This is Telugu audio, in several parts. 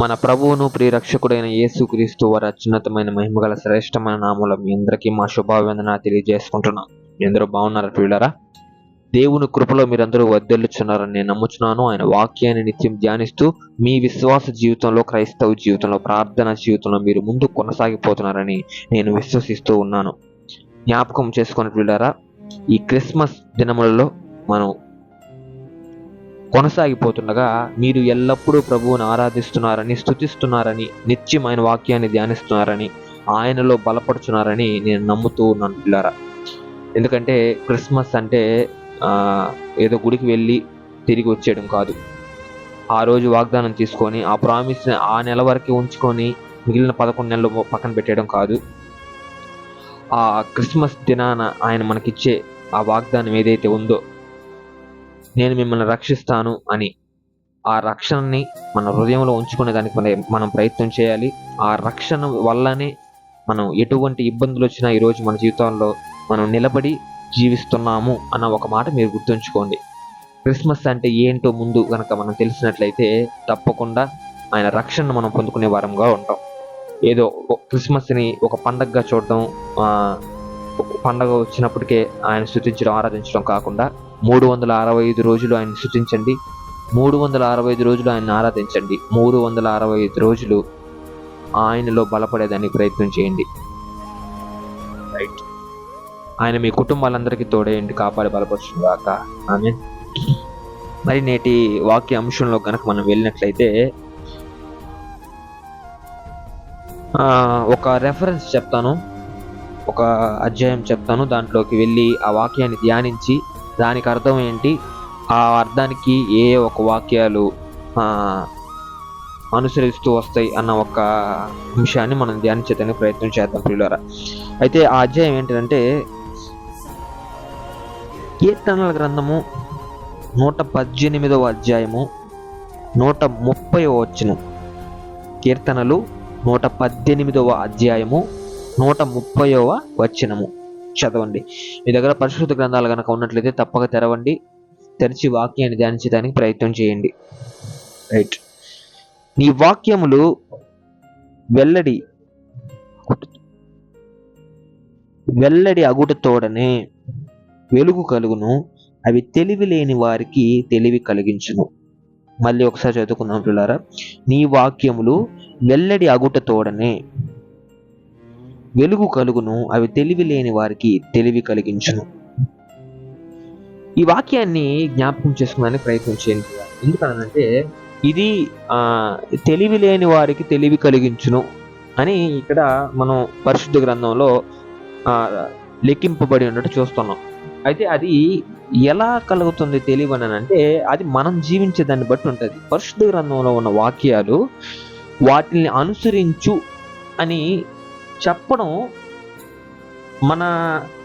మన ప్రభువును ప్రియరక్షకుడైన యేసుక్రీస్తు వారి అత్యున్నతమైన మహిమగల శ్రేష్టమైన నామూలం మీ అందరికీ మా శుభావందన తెలియజేసుకుంటున్నాం. మీ అందరూ బాగున్నారా పిల్లరా దేవుని కృపలో మీరందరూ వర్ధిల్లుచున్నారని నేను నమ్ముచున్నాను. ఆయన వాక్యాన్ని నిత్యం ధ్యానిస్తూ మీ విశ్వాస జీవితంలో క్రైస్తవ జీవితంలో ప్రార్థన జీవితంలో మీరు ముందు కొనసాగిపోతున్నారని నేను విశ్వసిస్తూ ఉన్నాను. జ్ఞాపకం చేసుకుని పిల్లరా ఈ క్రిస్మస్ దినములలో మనం కొనసాగిపోతుండగా మీరు ఎల్లప్పుడూ ప్రభువుని ఆరాధిస్తున్నారని స్థుతిస్తున్నారని నిత్యమైన వాక్యాన్ని ధ్యానిస్తున్నారని ఆయనలో బలపడుచున్నారని నేను నమ్ముతూ ఉన్నాను పిల్లారా. ఎందుకంటే క్రిస్మస్ అంటే ఏదో గుడికి వెళ్ళి తిరిగి వచ్చేయడం కాదు. ఆ రోజు వాగ్దానం తీసుకొని ఆ ప్రామిస్ ఆ నెల వరకు ఉంచుకొని మిగిలిన పదకొండు నెలలు పక్కన పెట్టేయడం కాదు. ఆ క్రిస్మస్ దినాన ఆయన మనకిచ్చే ఆ వాగ్దానం ఏదైతే ఉందో నేను మిమ్మల్ని రక్షిస్తాను అని ఆ రక్షణని మన హృదయంలో ఉంచుకునే దానికి మన- మనం ప్రయత్నం చేయాలి. ఆ రక్షణ వల్లనే మనం ఎటువంటి ఇబ్బందులు వచ్చినా ఈరోజు మన జీవితంలో మనం నిలబడి జీవిస్తున్నాము అన్న ఒక మాట మీరు గుర్తుంచుకోండి. క్రిస్మస్ అంటే ఏంటో ముందు కనుక మనం తెలిసినట్లయితే తప్పకుండా ఆయన రక్షణను మనం పొందుకునే వారంగా ఉంటాం. ఏదో క్రిస్మస్ని ఒక పండగగా చూడడం పండగ వచ్చినప్పటికే ఆయన స్థుతించడం ఆరాధించడం కాకుండా మూడు వందల అరవై ఐదు రోజులు ఆయన స్థుతించండి మూడు వందల అరవై ఐదు రోజులు ఆయన ఆరాధించండి. మూడు వందల అరవై ఐదు రోజులు ఆయనలో బలపడేదానికి ప్రయత్నం చేయండి. రైట్ ఆయన మీ కుటుంబాలందరికీ తోడేయండి కాపాడి బలపరుచుగాక ఆమె మరి నేటి వాక్య అంశంలో కనుక మనం వెళ్ళినట్లయితే ఒక రెఫరెన్స్ చెప్తాను. ఒక అధ్యాయం చెప్తాను. దాంట్లోకి వెళ్ళి ఆ వాక్యాన్ని ధ్యానించి దానికి అర్థం ఏంటి? ఆ అర్థానికి ఏ ఒక వాక్యాలు అనుసరిస్తూ వస్తాయి అన్న ఒక అంశాన్ని మనం ధ్యానించేదానికి ప్రయత్నం చేద్దాం పిల్లరా అయితే ఆ అధ్యాయం ఏంటంటే కీర్తనల గ్రంథము నూట పద్దెనిమిదవ అధ్యాయము నూట ముప్పై వచనం. కీర్తనలు నూట పద్దెనిమిదవ అధ్యాయము నూట ముప్పైవ వచనము. చదవండి. మీ దగ్గర పరిశుద్ధ గ్రంథాలు కనుక ఉన్నట్లయితే తప్పక తెరవండి. తెరిచి వాక్యాన్ని ధ్యానించడానికి ప్రయత్నం చేయండి. రైట్ నీ వాక్యములు వెల్లడి వెల్లడి అగుటతోడనే వెలుగు కలుగును. అవి తెలివి లేని వారికి తెలివి కలిగించును. మళ్ళీ ఒకసారి చదువుకుందాం పిల్లారా నీ వాక్యములు వెల్లడి అగుటతోడనే వెలుగు కలుగును అవి తెలివి లేని వారికి తెలివి కలిగించును. ఈ వాక్యాన్ని జ్ఞాపకం చేసుకోవడానికి ప్రయత్నం చేయండి. ఎందుకనంటే ఇది తెలివి లేని వారికి తెలివి కలిగించును అని ఇక్కడ మనం పరిశుద్ధ గ్రంథంలో లెక్కింపబడి ఉన్నట్టు చూస్తున్నాం. అయితే అది ఎలా కలుగుతుంది తెలివి అని అంటే అది మనం జీవించే దాన్ని బట్టి ఉంటుంది. పరిశుద్ధ గ్రంథంలో ఉన్న వాక్యాలు వాటిని అనుసరించు అని చెప్పడం మన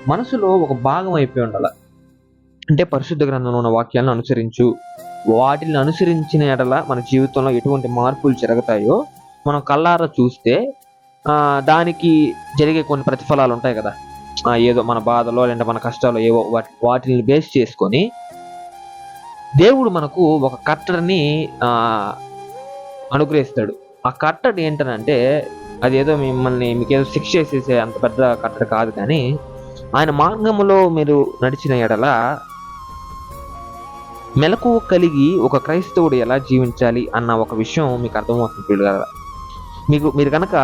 మనసులో ఒక భాగం అయిపోయి ఉండాలి. అంటే పరిశుద్ధ గ్రంథంలో ఉన్న వాక్యాలను అనుసరించు. వాటిని అనుసరించిన ఎడల మన జీవితంలో ఎటువంటి మార్పులు జరుగుతాయో మనం కళ్ళారా చూస్తే దానికి జరిగే కొన్ని ప్రతిఫలాలు ఉంటాయి కదా. ఏదో మన బాధలో లేదంటే మన కష్టాలు ఏవో వాటి వాటిని బేస్ చేసుకొని దేవుడు మనకు ఒక కట్టడిని అనుగ్రహిస్తాడు. ఆ కట్టడి ఏంటనంటే అది ఏదో మిమ్మల్ని మీకు ఏదో శిక్ష చేసేసే అంత పెద్ద కట్టడి కాదు కానీ ఆయన మార్గములో మీరు నడిచిన ఎడల మెలకు కలిగి ఒక క్రైస్తవుడు ఎలా జీవించాలి అన్న ఒక విషయం మీకు అర్థమవుతుంది పిల్లలు మీకు మీరు కనుక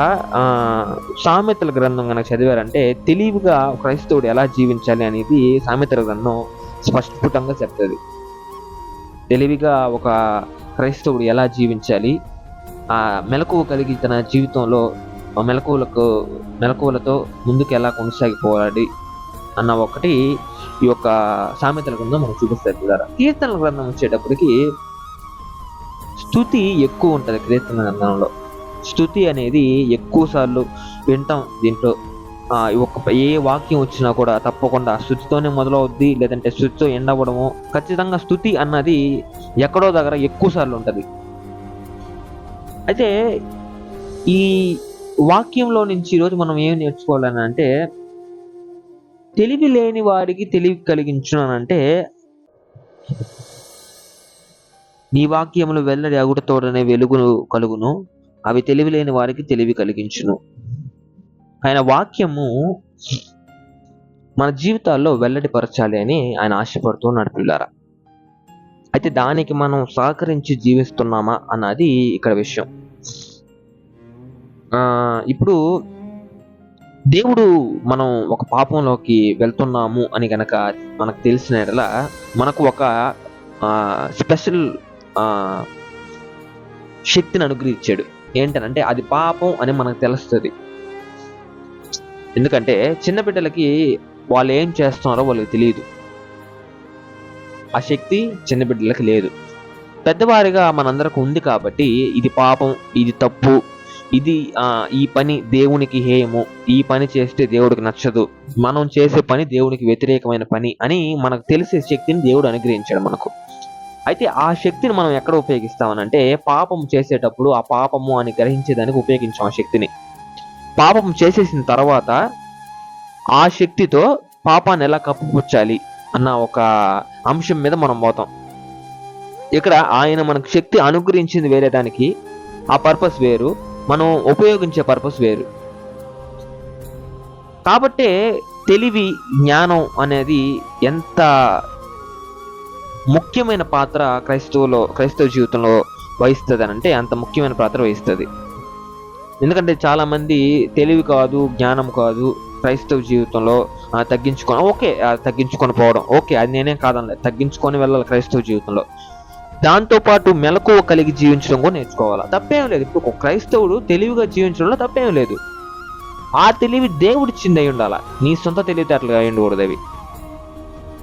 సామెతల గ్రంథం కనుక చదివారంటే తెలివిగా క్రైస్తవుడు ఎలా జీవించాలి అనేది సామెతల గ్రంథం స్పష్టపుటంగా చెప్తుంది. తెలివిగా ఒక క్రైస్తవుడు ఎలా జీవించాలి ఆ మెలకువ కలిగి తన జీవితంలో మెలకువలకు మెలకువలతో ముందుకు ఎలా కొనసాగిపోవాలి అన్న ఒకటి ఈ యొక్క సామెతల గ్రంథం మనకు చూపిస్తారు ద్వారా కీర్తనల గ్రంథం వచ్చేటప్పటికి స్థుతి ఎక్కువ ఉంటుంది కీర్తన గ్రంథంలో. స్థుతి అనేది ఎక్కువ సార్లు వింటాం దీంట్లో. ఒక ఏ వాక్యం వచ్చినా కూడా తప్పకుండా స్థుతితోనే మొదలవుద్ది లేదంటే స్థుతితో ఎండ్ అవ్వడము ఖచ్చితంగా స్థుతి అన్నది ఎక్కడో దగ్గర ఎక్కువ సార్లు ఉంటుంది. అయితే ఈ వాక్యంలో నుంచి ఈరోజు మనం ఏం నేర్చుకోవాలని అంటే తెలివి లేని వారికి తెలివి కలిగించును అంటే నీ వాక్యములు వెల్లడి అగుటతోడనే వెలుగును కలుగును అవి తెలివి లేని వారికి తెలివి కలిగించును. ఆయన వాక్యము మన జీవితాల్లో వెల్లడిపరచాలి అని ఆయన ఆశపడుతూ నడిపిల్లారా అయితే దానికి మనం సహకరించి జీవిస్తున్నామా అన్నది ఇక్కడ విషయం. ఇప్పుడు దేవుడు మనం ఒక పాపంలోకి వెళ్తున్నాము అని గనక మనకు తెలిసిన మనకు ఒక స్పెషల్ శక్తిని అనుగ్రహించాడు. ఏంటనంటే అది పాపం అని మనకు తెలుస్తుంది. ఎందుకంటే చిన్న బిడ్డలకి వాళ్ళు ఏం చేస్తున్నారో వాళ్ళకి తెలియదు. ఆ శక్తి చిన్న బిడ్డలకి లేదు. పెద్దవారిగా మనందరికి ఉంది కాబట్టి ఇది పాపం ఇది తప్పు ఇది ఈ పని దేవునికి హేయము. ఈ పని చేస్తే దేవుడికి నచ్చదు. మనం చేసే పని దేవునికి వ్యతిరేకమైన పని అని మనకు తెలిసే శక్తిని దేవుడు అనుగ్రహించాడు మనకు. అయితే ఆ శక్తిని మనం ఎక్కడ ఉపయోగిస్తామనంటే పాపం చేసేటప్పుడు ఆ పాపము అని గ్రహించేదానికి ఉపయోగించాం ఆ శక్తిని. పాపం చేసేసిన తర్వాత ఆ శక్తితో పాపాన్ని ఎలా కప్పుపుచ్చాలి అన్న ఒక అంశం మీద మనం పోతాం. ఇక్కడ ఆయన మనకు శక్తి అనుగ్రహించింది వేరే దానికి ఆ పర్పస్ వేరు. మనం ఉపయోగించే పర్పస్ వేరు. కాబట్టే తెలివి జ్ఞానం అనేది ఎంత ముఖ్యమైన పాత్ర క్రైస్తవులో క్రైస్తవ జీవితంలో వహిస్తుంది అంటే అంత ముఖ్యమైన పాత్ర వహిస్తుంది. ఎందుకంటే చాలామంది తెలివి కాదు జ్ఞానం కాదు క్రైస్తవ జీవితంలో తగ్గించుకొని ఓకే తగ్గించుకొని పోవడం ఓకే అది నేనేం కాదనలేదు తగ్గించుకొని వెళ్ళాలి క్రైస్తవ జీవితంలో. దాంతో పాటు మెలకువ కలిగి జీవించడం కూడా నేర్చుకోవాలి? తప్పేం లేదు. ఇప్పుడు ఒక క్రైస్తవుడు తెలివిగా జీవించడంలో తప్పేం లేదు. ఆ తెలివి దేవుడిచ్చింది అయి ఉండాల? నీ సొంత తెలివితేటలుగా అయి ఉండకూడదు అవి.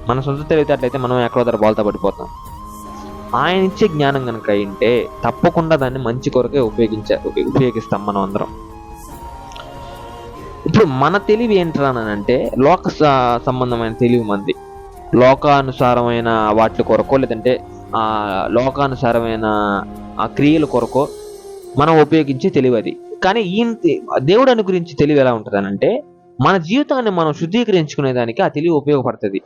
మన సొంత తెలివితేటలు అయితే మనం ఎక్కడో దగ్గర బోల్తా పడిపోతాం. ఆయన ఇచ్చే జ్ఞానం కనుక అయింటే తప్పకుండా దాన్ని మంచి కొరకే ఉపయోగించారు ఉపయోగిస్తాం మనం అందరం. ఇప్పుడు మన తెలివి ఏంటరానంటే లోక స- సంబంధమైన తెలివి మంది. లోకానుసారమైన వాటి కొరకో లేదంటే ఆ లోకానుసారమైన ఆ క్రియల కొరకు మనం ఉపయోగించే తెలివి అది. కానీ ఈయన తె- దేవుడు గురించి తెలివి ఎలా ఉంటుందనంటే మన జీవితాన్ని మనం శుద్ధీకరించుకునే దానికి ఆ తెలివి ఉపయోగపడుతుంది.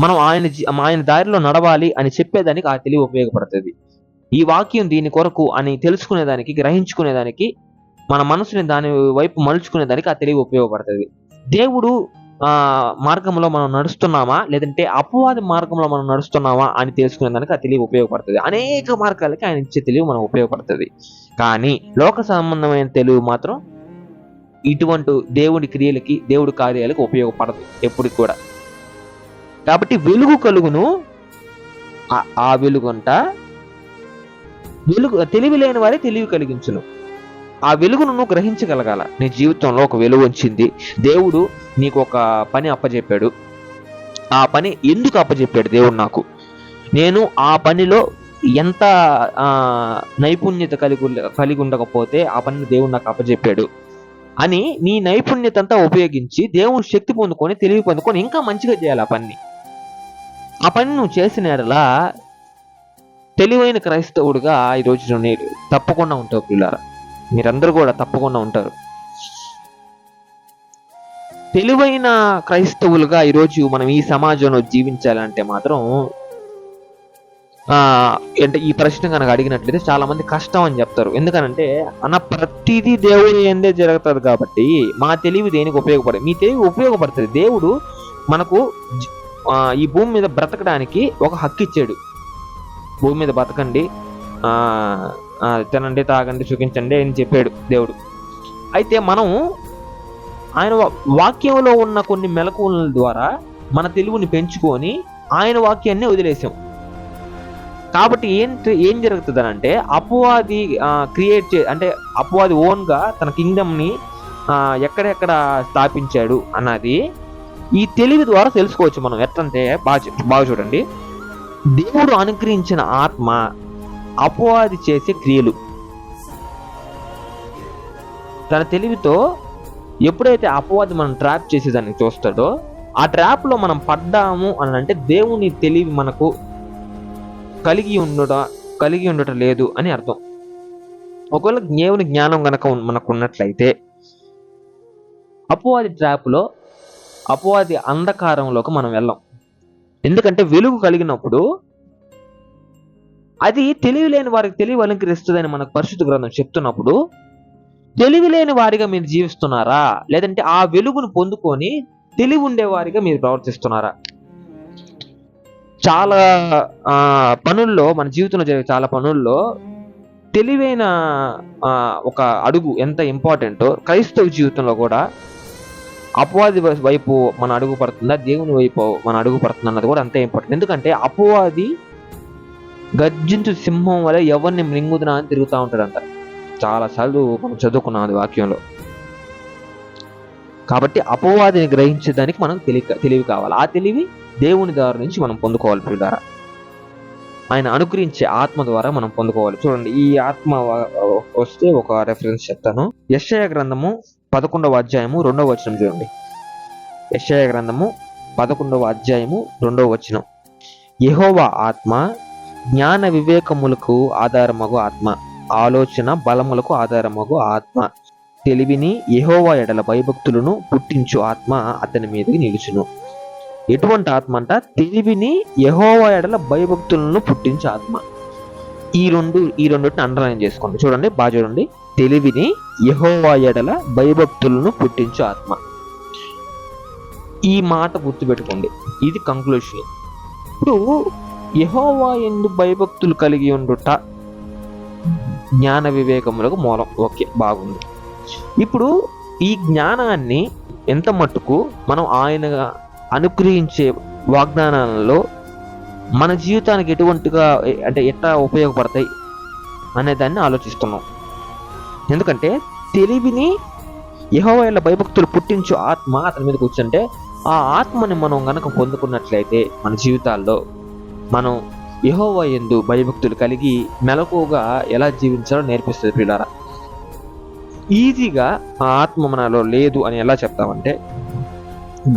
మనం ఆయన ఆయన దారిలో నడవాలి అని చెప్పేదానికి ఆ తెలివి ఉపయోగపడుతుంది. ఈ వాక్యం దీని కొరకు అని తెలుసుకునేదానికి గ్రహించుకునేదానికి మన మనసుని దాని వైపు మలుచుకునేదానికి ఆ తెలివి ఉపయోగపడుతుంది. దేవుడు మార్గంలో మనం నడుస్తున్నామా? లేదంటే అపవాది మార్గంలో మనం నడుస్తున్నామా అని తెలుసుకునేదానికి ఆ తెలివి ఉపయోగపడుతుంది. అనేక మార్గాలకి ఆయన ఇచ్చే తెలివి మనం ఉపయోగపడుతుంది. కానీ లోక సంబంధమైన తెలివి మాత్రం ఇటువంటి దేవుడి క్రియలకి దేవుడి కార్యాలకు ఉపయోగపడదు ఎప్పటికి కూడా. కాబట్టి వెలుగు కలుగును. ఆ- ఆ వెలుగుంట వెలుగు తెలివి లేని వారే తెలివి కలిగించును. ఆ వెలుగును నువ్వు గ్రహించగలగాల. నీ జీవితంలో ఒక వెలుగు వచ్చింది. దేవుడు నీకు ఒక పని అప్పచెప్పాడు ఆ పని ఎందుకు అప్పచెప్పాడు దేవుడు నాకు? నేను ఆ పనిలో ఎంత నైపుణ్యత కలిగి ఉండ- కలిగి ఉండకపోతే ఆ పనిని దేవుడు నాకు అప్పచెప్పాడు అని నీ నైపుణ్యత అంతా ఉపయోగించి దేవుని శక్తి పొందుకొని తెలివి పొందుకొని ఇంకా మంచిగా చేయాలి ఆ పని ఆ పని నువ్వు చేసిన ఎడలా తెలివైన క్రైస్తవుడుగా ఈ రోజు నేను తప్పకుండా ఉంటావు పిల్లారా మీరందరూ కూడా తప్పకుండా ఉంటారు. తెలివైన క్రైస్తవులుగా ఈరోజు మనం ఈ సమాజంలో జీవించాలంటే మాత్రం అంటే ఈ ప్రశ్న కనుక అడిగినట్లయితే చాలా మంది కష్టం అని చెప్తారు. ఎందుకనంటే అన్న ప్రతిదీ దేవుడు ఎందే జరుగుతుంది కాబట్టి మా తెలివి దేనికి ఉపయోగపడదు? మీ తెలివి ఉపయోగపడుతుంది. దేవుడు మనకు ఈ భూమి మీద బ్రతకడానికి ఒక హక్కు ఇచ్చాడు. భూమి మీద బ్రతకండి. తినండి తాగండి చూపించండి అని చెప్పాడు దేవుడు. అయితే మనం ఆయన వాక్యంలో ఉన్న కొన్ని మెలకువల ద్వారా మన తెలుగుని పెంచుకొని ఆయన వాక్యాన్ని వదిలేసాం. కాబట్టి ఏం ఏం జరుగుతుంది అంటే అపవాది క్రియేట్ చే అంటే అపవాది ఓన్గా తన కింగ్డమ్ని ఎక్కడెక్కడ స్థాపించాడు అన్నది ఈ తెలివి ద్వారా తెలుసుకోవచ్చు మనం. ఎట్లంటే బాగా బాగా చూడండి. దేవుడు అనుగ్రహించిన ఆత్మ అపవాది చేసే క్రియలు. తన తెలివితో ఎప్పుడైతే అపవాది మనం ట్రాప్ చేసేదాన్ని చూస్తాడో ఆ ట్రాప్లో మనం పడ్డాము అని అంటే దేవుని తెలివి మనకు కలిగి ఉండట కలిగి ఉండట లేదు అని అర్థం. ఒకవేళ దేవుని జ్ఞానం గనక మనకు ఉన్నట్లయితే అపవాది ట్రాప్లో అపవాది అంధకారంలోకి మనం వెళ్ళాం. ఎందుకంటే వెలుగు కలిగినప్పుడు అది తెలివిలేని వారికి తెలివి అలంకరిస్తుందని మనకు పరిశుద్ధ గ్రంథం చెప్తున్నప్పుడు తెలివి లేని వారిగా మీరు జీవిస్తున్నారా? లేదంటే ఆ వెలుగును పొందుకొని తెలివి ఉండేవారిగా మీరు ప్రవర్తిస్తున్నారా? చాలా పనుల్లో మన జీవితంలో జరిగే చాలా పనుల్లో తెలివైన ఒక అడుగు ఎంత ఇంపార్టెంటో క్రైస్తవ జీవితంలో కూడా అపవాది వైపు మన అడుగు పడుతుందా? దేవుని వైపు మన అడుగు పడుతుందా అన్నది కూడా అంతే ఇంపార్టెంట్. ఎందుకంటే అపవాది గర్జించు సింహం వల్ల ఎవరిని మృంగుదునా అని తిరుగుతూ ఉంటాడంట. చాలా సార్లు మనం చదువుకున్నాం అది వాక్యంలో. కాబట్టి అపవాదిని గ్రహించడానికి మనం తెలివి తెలివి కావాలి. ఆ తెలివి దేవుని ద్వారా నుంచి మనం పొందుకోవాలి ప్రియులారా. ఆయన అనుగ్రహించే ఆత్మ ద్వారా మనం పొందుకోవాలి. చూడండి ఈ ఆత్మ వస్తే ఒక రెఫరెన్స్ చెప్తాను. యశయ గ్రంథము పదకొండవ అధ్యాయము రెండవ వచనం చూడండి. యశయ గ్రంథము పదకొండవ అధ్యాయము రెండవ వచనం. యహోవా ఆత్మ జ్ఞాన వివేకములకు ఆధారమగు ఆత్మ ఆలోచన బలములకు ఆధారమగు ఆత్మ. తెలివిని యహోవా ఎడల భయభక్తులను పుట్టించు ఆత్మ అతని మీదకి నిలుచును. ఎటువంటి ఆత్మ అంట? తెలివిని యహోవా ఎడల భయభక్తులను పుట్టించు ఆత్మ. ఈ రెండు ఈ రెండుని అండర్లైన్ చేసుకోండి. చూడండి బాగా చూడండి. తెలివిని యహోవా ఎడల భయభక్తులను పుట్టించు ఆత్మ. ఈ మాట గుర్తుపెట్టుకోండి. ఇది కంక్లూషన్ ఇప్పుడు యహోవా ఎందు భయభక్తులు కలిగి ఉండుట జ్ఞాన వివేకములకు మూలం. ఓకే బాగుంది. ఇప్పుడు ఈ జ్ఞానాన్ని ఎంత మట్టుకు మనం ఆయన అనుగ్రహించే వాగ్దానాలలో మన జీవితానికి ఎటువంటిగా అంటే ఎట్లా ఉపయోగపడతాయి అనే దాన్ని ఆలోచిస్తున్నాం. ఎందుకంటే తెలివిని యహోవాళ్ళ భయభక్తులు పుట్టించు ఆత్మ అతని మీద కూర్చుంటే ఆ ఆత్మని మనం గనక పొందుకున్నట్లయితే మన జీవితాల్లో మనం యెహోవా ఎందు భయభక్తులు కలిగి మెలకువగా ఎలా జీవించాలో నేర్పిస్తుంది పిల్లారా ఈజీగా ఆ ఆత్మ మనలో లేదు అని ఎలా చెప్తామంటే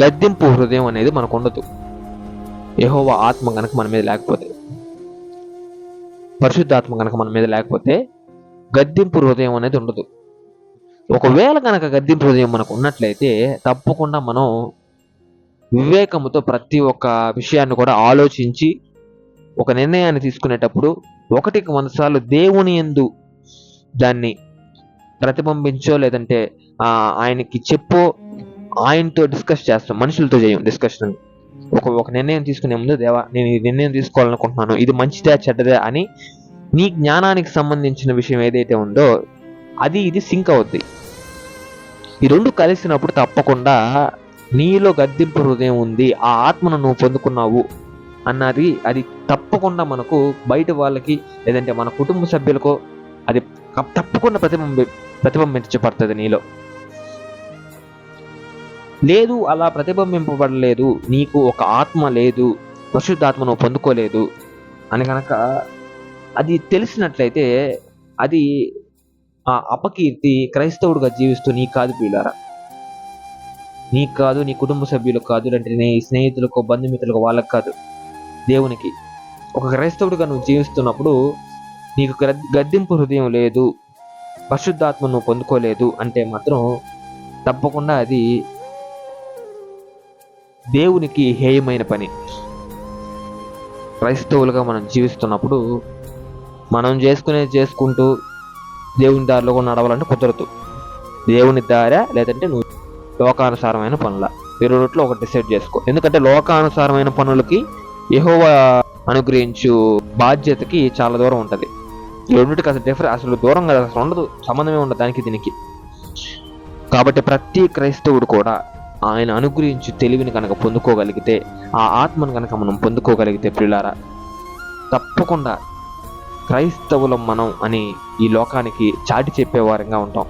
గద్దెంపు హృదయం అనేది మనకు ఉండదు. యెహోవా ఆత్మ కనుక మన మీద లేకపోతే పరిశుద్ధాత్మ కనుక మన మీద లేకపోతే గద్దెంపు హృదయం అనేది ఉండదు. ఒకవేళ కనుక గద్దెంపు హృదయం మనకు ఉన్నట్లయితే తప్పకుండా మనం వివేకముతో ప్రతి ఒక్క విషయాన్ని కూడా ఆలోచించి ఒక నిర్ణయాన్ని తీసుకునేటప్పుడు ఒకటికి వంద సార్లు దేవుని ఎందు దాన్ని ప్రతిబింబించో లేదంటే ఆయనకి చెప్పో ఆయనతో డిస్కస్ చేస్తాం మనుషులతో చేయం డిస్కషన్ ఒక ఒక నిర్ణయం తీసుకునే ముందు దేవా నేను ఈ నిర్ణయం తీసుకోవాలనుకుంటున్నాను ఇది మంచిదా చెడ్డదా అని నీ జ్ఞానానికి సంబంధించిన విషయం ఏదైతే ఉందో అది ఇది సింక్ అవుద్ది. ఈ రెండు కలిసినప్పుడు తప్పకుండా నీలో గద్దింపు హృదయం ఉంది ఆ ఆత్మను నువ్వు పొందుకున్నావు. అన్నది అది తప్పకుండా మనకు బయట వాళ్ళకి లేదంటే మన కుటుంబ సభ్యులకో అది తప్పకుండా ప్రతిబింబి ప్రతిబింబించబడుతుంది నీలో. లేదు అలా ప్రతిబింబింపబడలేదు నీకు ఒక ఆత్మ లేదు పరిశుద్ధాత్మను పొందుకోలేదు అని కనుక అది తెలిసినట్లయితే అది ఆ అపకీర్తి క్రైస్తవుడిగా జీవిస్తూ నీ కాదు పీలారా నీకు కాదు నీ కుటుంబ సభ్యులకు కాదు అంటే నీ స్నేహితులకు బంధుమిత్రులకు వాళ్ళకి కాదు. దేవునికి. ఒక క్రైస్తవుడిగా నువ్వు జీవిస్తున్నప్పుడు నీకు గ్ర- గద్దింపు హృదయం లేదు పరిశుద్ధాత్మ నువ్వు పొందుకోలేదు అంటే మాత్రం తప్పకుండా అది దేవునికి హేయమైన పని. క్రైస్తవులుగా మనం జీవిస్తున్నప్పుడు మనం చేసుకునేది చేసుకుంటూ దేవుని దారిలో కూడా నడవాలంటే కుదరదు. దేవుని దారా లేదంటే నువ్వు లోకానుసారమైన పనుల. ఈ రెండిట్లో ఒకటి డిసైడ్ చేసుకో. ఎందుకంటే లోకానుసారమైన పనులకి యహోవా అనుగ్రహించు బాధ్యతకి చాలా దూరం ఉంటుంది. రెండింటికి అసలు డిఫరెంట్ అసలు దూరం కదా అసలు ఉండదు సంబంధమే ఉండదు దానికి దీనికి. కాబట్టి ప్రతి క్రైస్తవుడు కూడా ఆయన అనుగ్రహించి తెలివిని కనుక పొందుకోగలిగితే ఆ ఆత్మను కనుక మనం పొందుకోగలిగితే పిల్లారా తప్పకుండా క్రైస్తవులం మనం అని ఈ లోకానికి చాటి చెప్పేవారంగా ఉంటాం.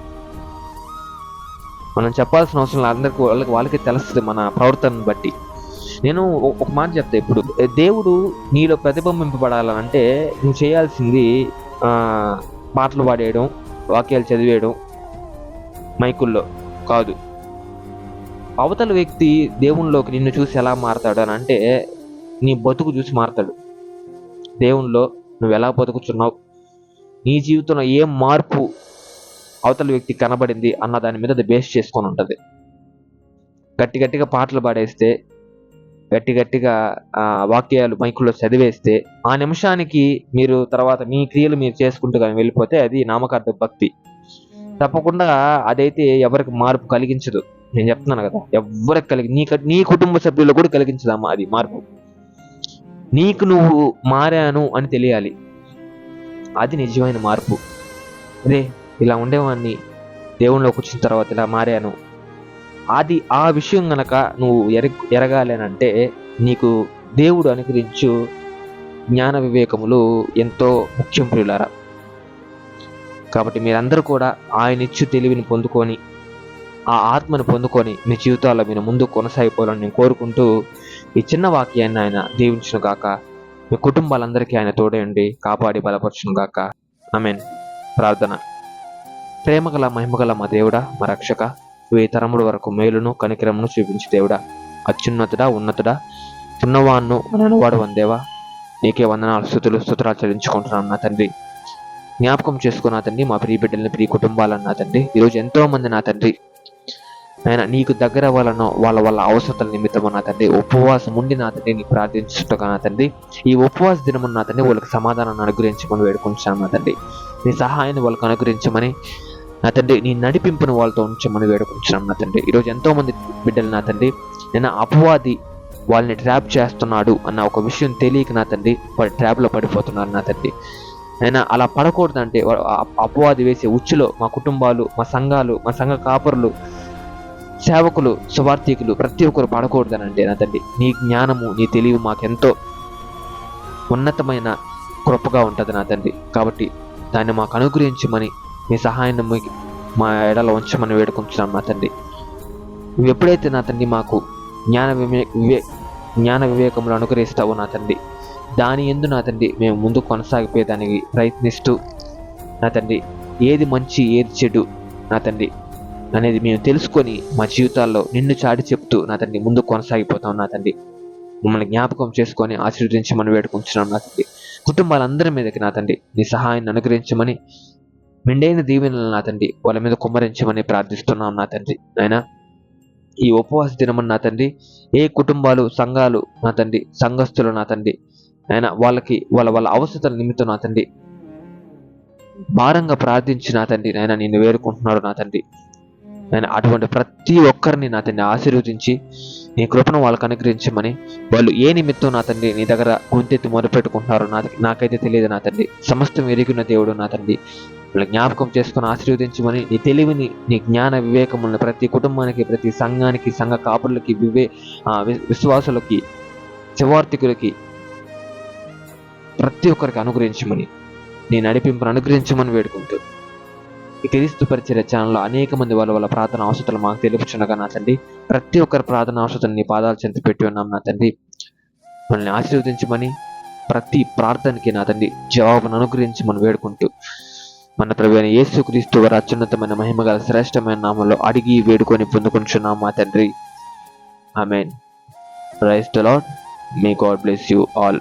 మనం చెప్పాల్సిన అవసరం అందరికీ వాళ్ళకి వాళ్ళకి తెలుస్తుంది మన ప్రవర్తనను బట్టి. నేను ఒక మాట చెప్తా ఇప్పుడు. దేవుడు నీలో ప్రతిబింబింపబడాలంటే నువ్వు చేయాల్సింది పాటలు పాడేయడం వాక్యాలు చదివేయడం మైకుల్లో కాదు. అవతల వ్యక్తి దేవునిలోకి నిన్ను చూసి ఎలా మారతాడు అని అంటే నీ బతుకు చూసి మారతాడు. దేవునిలో నువ్వు ఎలా బతుకుతున్నావు? నీ జీవితంలో ఏ మార్పు అవతల వ్యక్తి కనబడింది అన్న దాని మీద అది బేస్ చేసుకొని ఉంటుంది. గట్టి గట్టిగా పాటలు పాడేస్తే గట్టి గట్టిగా ఆ వాక్యాలు మైకుల్లో చదివేస్తే ఆ నిమిషానికి మీరు తర్వాత మీ క్రియలు మీరు చేసుకుంటూ కానీ వెళ్ళిపోతే అది నామకార్థ భక్తి. తప్పకుండా అదైతే ఎవరికి మార్పు కలిగించదు. నేను చెప్తున్నాను కదా ఎవరికి కలిగి నీ నీ కుటుంబ సభ్యులు కూడా కలిగించదమ్మా అది మార్పు. నీకు నువ్వు మారాను అని తెలియాలి. అది నిజమైన మార్పు. అదే ఇలా ఉండేవాడిని దేవుళ్ళలోకి వచ్చిన తర్వాత ఇలా మారాను అది ఆ విషయం గనక నువ్వు ఎర ఎరగాలేనంటే నీకు దేవుడు అనుగ్రహించు జ్ఞాన వివేకములు ఎంతో ముఖ్యం ప్రియులారా. కాబట్టి మీరందరూ కూడా ఆయన ఇచ్చు తెలివిని పొందుకొని ఆ ఆత్మను పొందుకొని మీ జీవితాల్లో మీరు ముందు కొనసాగిపోవాలని నేను కోరుకుంటూ ఈ చిన్న వాక్యాన్ని ఆయన దీవించును గాక. మీ కుటుంబాలందరికీ ఆయన తోడేయండి కాపాడి బలపరచును గాక. మీన్ ప్రార్థన. ప్రేమగల మహిమగల మా దేవుడా మా రక్షక. ఈ తరముల వరకు మేలును కనికరమును చూపించి దేవుడా. అత్యున్నతుడా ఉన్నతుడా ఉన్నవాన్ను అనవాడు వందేవా? నీకే వందనాలు స్థుతులు స్థుతురాలు చెల్లించుకుంటున్నాను నా తండ్రి. జ్ఞాపకం చేసుకున్న తండ్రి మా ప్రియ బిడ్డల్ని ప్రియ కుటుంబాలను నా తండ్రి. ఈరోజు ఎంతో మంది నా తండ్రి. ఆయన నీకు దగ్గర వాళ్ళను వాళ్ళ వాళ్ళ అవసరతల నిమిత్తము నా తండ్రి. ఉపవాసం ఉండి నా తండ్రి నీకు ప్రార్థించుటగా నా తండ్రి. ఈ ఉపవాస దినము నా తండ్రి వాళ్ళకి సమాధానాన్ని అనుగ్రహించమని వేడుకుంటున్నాను నా తండ్రి. నీ సహాయాన్ని వాళ్ళకి అనుగ్రహించమని నా తండ్రి నీ నడిపింపును వాళ్ళతో ఉంచమని వేడుకుంటున్నాం నా తండ్రి. ఈరోజు ఎంతోమంది బిడ్డలు నా తండ్రి. నేను అపవాది వాళ్ళని ట్రాప్ చేస్తున్నాడు అన్న ఒక విషయం తెలియక నా తండ్రి వాడు ట్రాప్లో పడిపోతున్నారు నా తండ్రి. అయినా అలా పడకూడదంటే అపవాది వేసే ఉచ్చులో మా కుటుంబాలు మా సంఘాలు మా సంఘ కాపరులు సేవకులు సువార్థికులు ప్రతి ఒక్కరు పడకూడదనంటే నా తండ్రి. నీ జ్ఞానము నీ తెలివి మాకెంతో ఉన్నతమైన కృపగా ఉంటుంది నా తండ్రి. కాబట్టి దాన్ని మాకు అనుగ్రహించమని మీ సహాయాన్ని మా ఎడలో ఉంచమని వేడుకుంటున్నాం నా తండ్రి. నువ్వు ఎప్పుడైతే నా తండ్రి మాకు జ్ఞాన వివే వివే జ్ఞాన వివేకములు అనుగ్రహిస్తావో నా తండ్రి దాని ఎందు నా తండ్రి మేము ముందు కొనసాగిపోయేదానికి ప్రయత్నిస్తూ నా తండ్రి ఏది మంచి ఏది చెడు నా తండ్రి అనేది మేము తెలుసుకొని మా జీవితాల్లో నిన్ను చాటి చెప్తూ నా తండ్రి ముందు కొనసాగిపోతాం నా తండ్రి. మమ్మల్ని జ్ఞాపకం చేసుకొని ఆశీర్వదించమని వేడుకుంటున్నాం నా తండ్రి. కుటుంబాలందరి మీదకి నా తండ్రి నీ సహాయాన్ని అనుగ్రహించమని మెండైన దీవెనలు నా తండ్రి వాళ్ళ మీద కుమ్మరించమని ప్రార్థిస్తున్నాం నా తండ్రి నాయన. ఈ ఉపవాస దినమని నా తండ్రి ఏ కుటుంబాలు సంఘాలు నా తండ్రి సంఘస్థులు నా తండ్రి ఆయన వాళ్ళకి వాళ్ళ వాళ్ళ అవసరతల నిమిత్తం నా తండ్రి. భారంగా ప్రార్థించి నా తండ్రి నాయన నిన్ను వేడుకుంటున్నాడు నా తండ్రి. ఆయన అటువంటి ప్రతి ఒక్కరిని నా తండ్రి ఆశీర్వదించి నీ కృపను వాళ్ళకి అనుగ్రహించమని వాళ్ళు ఏ నిమిత్తం నా తండ్రి నీ దగ్గర గుంతెత్తి మొదలుపెట్టుకుంటున్నారో నా నాకైతే తెలియదు నా తండ్రి. సమస్తం ఎరిగిన దేవుడు నా తండ్రి. వాళ్ళ జ్ఞాపకం చేసుకుని ఆశీర్వదించమని నీ తెలివిని నీ జ్ఞాన వివేకములను ప్రతి కుటుంబానికి ప్రతి సంఘానికి సంఘ కాపులకి వివే విశ్వాసులకి శివార్థికులకి ప్రతి ఒక్కరికి అనుగ్రహించమని నీ నడిపింపును అనుగ్రహించమని వేడుకుంటూ ఈ క్రీస్తు పరిచయ ఛానల్లో అనేక మంది వాళ్ళ వాళ్ళ ప్రార్థన అవసరాలు మాకు తెలుపుచుండగా నా తండ్రి ప్రతి ఒక్కరి ప్రార్థన అవసరం నీ పాదాలు చెంత పెట్టి ఉన్నాం నా తండ్రి. మనల్ని ఆశీర్వదించమని ప్రతి ప్రార్థనకి నా తండ్రి జవాబును అనుగ్రహించమని వేడుకుంటూ మన ప్రభు యేసుక్రీస్తు వారి అత్యున్నతమైన మహిమగల శ్రేష్టమైన నామంలో అడిగి వేడుకొని పొందుకుంటున్నాం మా తండ్రి. Amen. Praise the Lord may God bless you all.